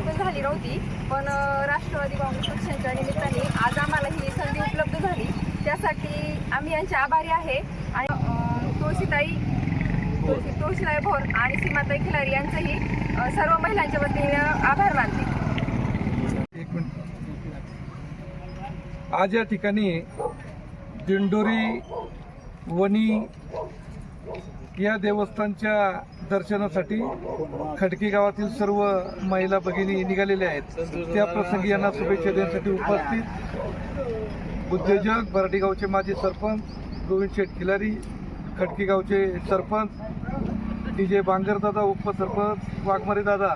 झाली नव्हती पण राष्ट्रवादी काँग्रेस पक्षांच्या निमित्ताने आज आम्हाला ही संधी उपलब्ध झाली. त्यासाठी आम्ही यांचे आभारी आहे. आणि तुळशीताई तुळशी तुळशीताई भोर आणि सीमाताई खिलारी यांचंही सर्व महिलांच्या वतीने आभार मानते. एक मिनिट. आज या ठिकाणी दिंडोरी वणी या देवस्थानच्या दर्शनासाठी खडकी गावातील सर्व महिला भगिनी निघालेल्या आहेत. त्या प्रसंगी यांना शुभेच्छा देण्यासाठी उपस्थित उद्योजक बराडी गावचे माजी सरपंच गोविंद शेठ खिलारी खडकी गावचे सरपंच डी जे बांगरदादा उपसरपंच वाघमारे दादा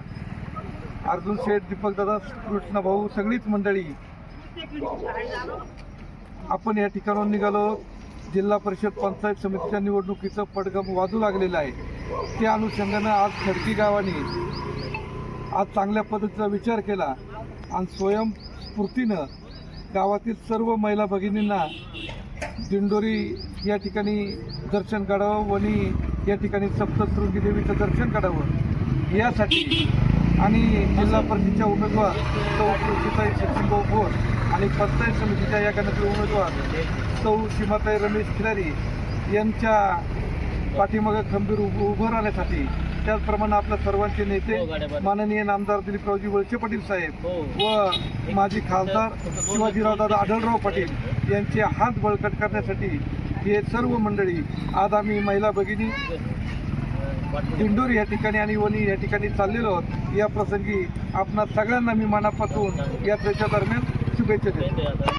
अर्जुन शेठ दीपक दादा भाऊ सगळीच मंडळी. आपण या ठिकाणाहून निघालो. जिल्हा परिषद पंचायत समितीच्या निवडणुकीचं पडगम वाजू लागलेलं आहे. त्या अनुषंगानं आज खडकी गावाने आज चांगल्या पद्धतीचा विचार केला आणि स्वयंस्फूर्तीनं गावातील सर्व महिला भगिनींना दिंडोरी या ठिकाणी दर्शन काढावं वणी या ठिकाणी सप्तशृंगी देवीचं दर्शन काढावं. यासाठी आणि जिल्हा परिषदेच्या उमेदवार सौ तुळशीताई सचिनभाऊ भोर आणि पंचायत समितीच्या या गणातील उमेदवार सौ सीमाताई रमेश खिलारी यांच्या पाठीमागं खंबीर उभं उभं राहण्यासाठी त्याचप्रमाणे आपल्या सर्वांचे नेते माननीय नामदार दिलीपरावजी वळसे पाटील साहेब व माजी खासदार शिवाजीराव दादा आढळराव पाटील यांचे हात बळकट करण्यासाठी हे सर्व मंडळी आज आम्ही महिला भगिनी दिंडोर या ठिकाणी आणि वणी या ठिकाणी चाललेलो आहोत. या प्रसंगी आपणा सगळ्यांना मी मनापासून यात्रेच्या दरम्यान शुभेच्छा देतो.